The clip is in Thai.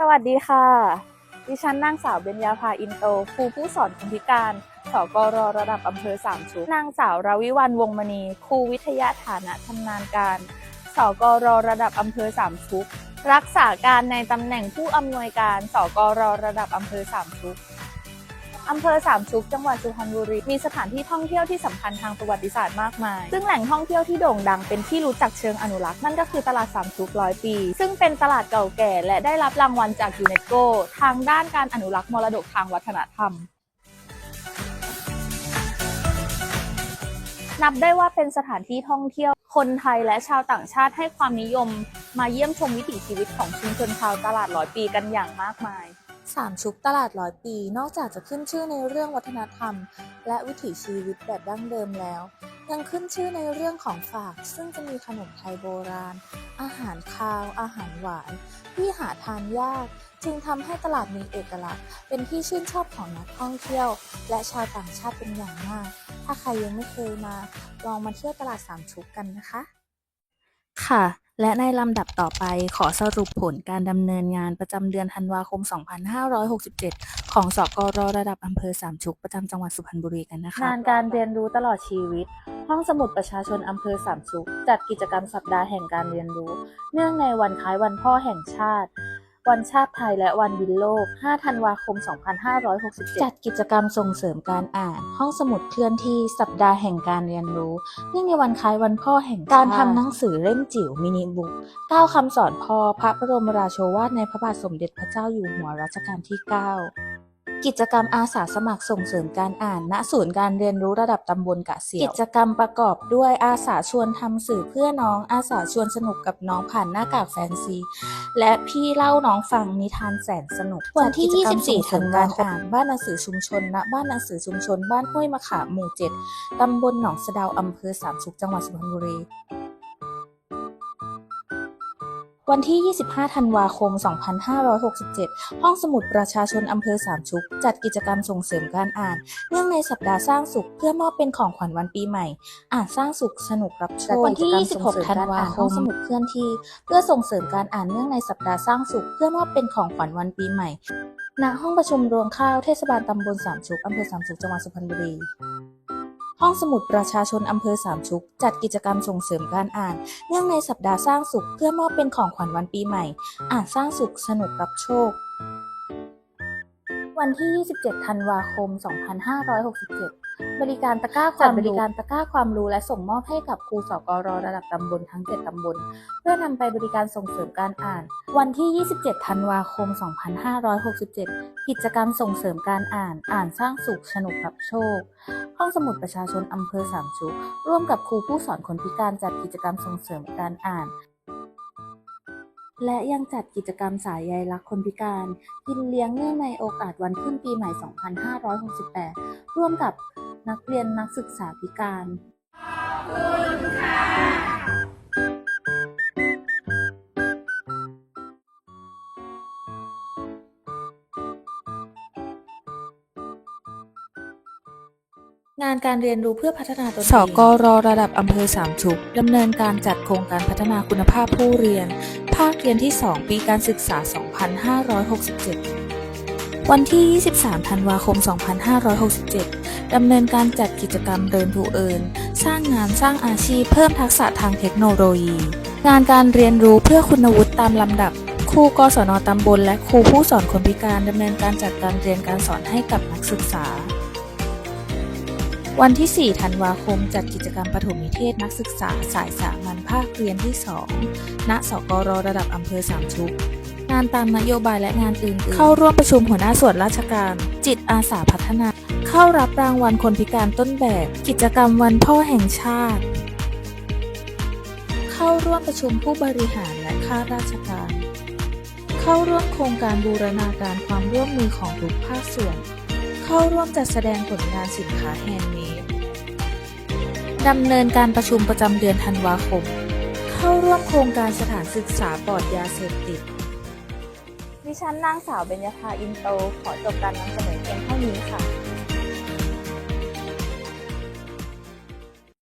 สวัสดีค่ะ ดิฉันนางสาวเบญญาภาอินโตครูผู้สอนคนพิการสกรระดับอำเภอสามชุกนางสาวราวิวันวงมณีครูวิทยาฐานะชำนาญการสกรระดับอำเภอสามชุก รักษาการในตำแหน่งผู้อำนวยการสกรระดับอำเภอสามชุก อำเภอสามชุกจังหวัดสุพรรณบุรี มีสถานที่ท่องเที่ยวที่สำคัญทางประวัติศาสตร์มากมาย ซึ่งแหล่งท่องเที่ยวที่โด่งดังเป็นที่รู้จักเชิงอนุรักษ์นั่นก็คือตลาดสามชุกร้อยปี ซึ่งเป็นตลาดเก่าแก่ และได้รับรางวัลจากยูเนสโกทางด้านการอนุรักษ์มรดกทางวัฒนธรรมนับได้ว่าเป็นสถานที่ท่องเที่ยว คนไทยและชาวต่างชาติให้ความนิยม มาเยี่ยมชมวิถีชีวิตของชุมชนชาวตลาดร้อยปีกันอย่างมากมาย สามชุกตลาดร้อยปี นอกจากจะขึ้นชื่อในเรื่องวัฒนธรรม และวิถีชีวิตแบบดั้งเดิมแล้ว ยังขึ้นชื่อในเรื่องของฝาก ซึ่งจะมีขนมไทยโบราณ อาหารคาว อาหารหวาน ที่หาทานยาก จึงทำให้ตลาดมีเอกลักษณ์ เป็นที่ชื่นชอบของนักท่องเที่ยว และชาวต่างชาติเป็นอย่างมาก ถ้าใครยังไม่เคยมา ลองมาเที่ยวตลาดสามชุกกันนะคะ ค่ะ และในลำดับต่อไปขอสรุปผลการดำเนินงานประจำเดือนธันวาคม 2567 ของสกรระดับอำเภอสามชุกประจำจังหวัดสุพรรณบุรีกันนะคะงานการเรียนรู้ตลอดชีวิต ห้องสมุดประชาชนอำเภอสามชุกจัดกิจกรรมสัปดาห์แห่งการเรียนรู้ เนื่องในวันคล้ายวันพ่อแห่งชาติ วันชาติไทยและวันดินโลก 5 ธันวาคม 2567 จัดกิจกรรมส่งเสริมการอ่าน ห้องสมุดเคลื่อนที่สัปดาห์แห่งการเรียนรู้ เนื่องในวันคล้ายวันพ่อแห่งการทำหนังสือเล่มจิ๋วมินิบุ๊กเก้าคำสอนพ่อพระบรมราโชวาทในพระบาทสมเด็จพระเจ้าอยู่หัวรัชกาลที่ 9 กิจกรรมอาสาสมัครส่งเสริมการอ่าน ณ ศูนย์การเรียนรู้ระดับตำบลกะเสียว กิจกรรมประกอบด้วยอาสาชวนทำสื่อเพื่อน้อง อาสาชวนสนุกกับน้องผ่านหน้ากากแฟนซี และพี่เล่าน้องฟังนิทานแสนสนุก วันที่ 24ธันวาคมบ้านหนังสือชุมชน ณ บ้านหนังสือชุมชน บ้านห้วยมะขามหมู่ 7ตำบลหนองสะเดาวอำเภอสามชุกจังหวัดสุพรรณบุรี วันที่ 25 ธันวาคม 2567 ห้องสมุดประชาชนอำเภอสามชุก จัดกิจกรรมส่งเสริมการอ่าน เนื่องในสัปดาห์สร้างสุข เพื่อมอบเป็นของขวัญวันปีใหม่ อ่านสร้างสุขสนุกรับโชควันที่ 26 ธันวาคมห้องสมุดเคลื่อนที่ เพื่อส่งเสริมการอ่านเนื่องในสัปดาห์สร้างสุข เพื่อมอบเป็นของขวัญวันปีใหม่ ณ ห้องประชุมรวงข้าว เทศบาลตำบลสามชุกอำเภอสามชุก จังหวัดสุพรรณบุรี ห้องสมุดประชาชนอำเภอสามชุก จัดกิจกรรมส่งเสริมการอ่าน เนื่องในสัปดาห์สร้างสุข เพื่อมอบเป็นของขวัญวันปีใหม่ อ่านสร้างสุขสนุกรับโชค วันที่ 27 ธันวาคม 2567 บริการตะกร้าความบริการตะกร้าความรู้และส่งมอบให้กับครูสกรระดับตำบลทั้ง 7 ตำบล เพื่อนำไปบริการส่งเสริมการอ่าน วันที่ 27 ธันวาคม 2567 กิจกรรมส่งเสริมการอ่าน อ่านสร้างสุขสนุกรับโชค ห้องสมุดประชาชนอำเภอสามชุก ร่วมกับครูผู้สอนคนพิการจัดกิจกรรมส่งเสริมการอ่านและยังจัดกิจกรรมสายใยรักคนพิการ กินเลี้ยงเนื่องในโอกาสวันขึ้นปีใหม่ 2568 ร่วมกับ นักเรียนนักศึกษาพิการ ขอบคุณค่ะงานการเรียนรู้เพื่อพัฒนาตนเองสกรระดับอำเภอสามชุกดำเนินการจัดโครงการพัฒนาคุณภาพผู้เรียน ภาคเรียนที่ 2 ปีการศึกษา 2567 วันที่ 23 ธันวาคม 2567 ดำเนินการจัดกิจกรรมเดินทูเอินสร้างงานสร้างอาชีพเพิ่มทักษะทางเทคโนโลยี งานการเรียนรู้เพื่อคุณวุฒิตามลำดับครูกศนตำบลและครูผู้สอนคนพิการดำเนินการจัดการเรียนการสอนให้กับนักศึกษา วันที่ 4 ธันวาคม จัดกิจกรรมปฐมนิเทศนักศึกษาสายสามัญภาคเรียนที่ 2 ณ สกรระดับอำเภอสามชุก งานตามนโยบายและงานอื่นๆ เข้าร่วมประชุมหัวหน้าส่วนราชการ จิตอาสาพัฒนา เข้ารับรางวัลคนพิการต้นแบบ กิจกรรมวันพ่อแห่งชาติ เข้าร่วมประชุมผู้บริหารและข้าราชการ เข้าร่วมโครงการบูรณาการความร่วมมือของทุกภาคส่วน เข้าร่วมจัดแสดงผลงานสินค้าแฮนด์เมดดำเนินการประชุมประจำเดือนธันวาคม เข้าร่วมโครงการสถานศึกษาปลอดยาเสพติด ดิฉันนางสาวเบญญาภาอินโต ขอจบการนำเสนอเพียงเท่านี้ค่ะ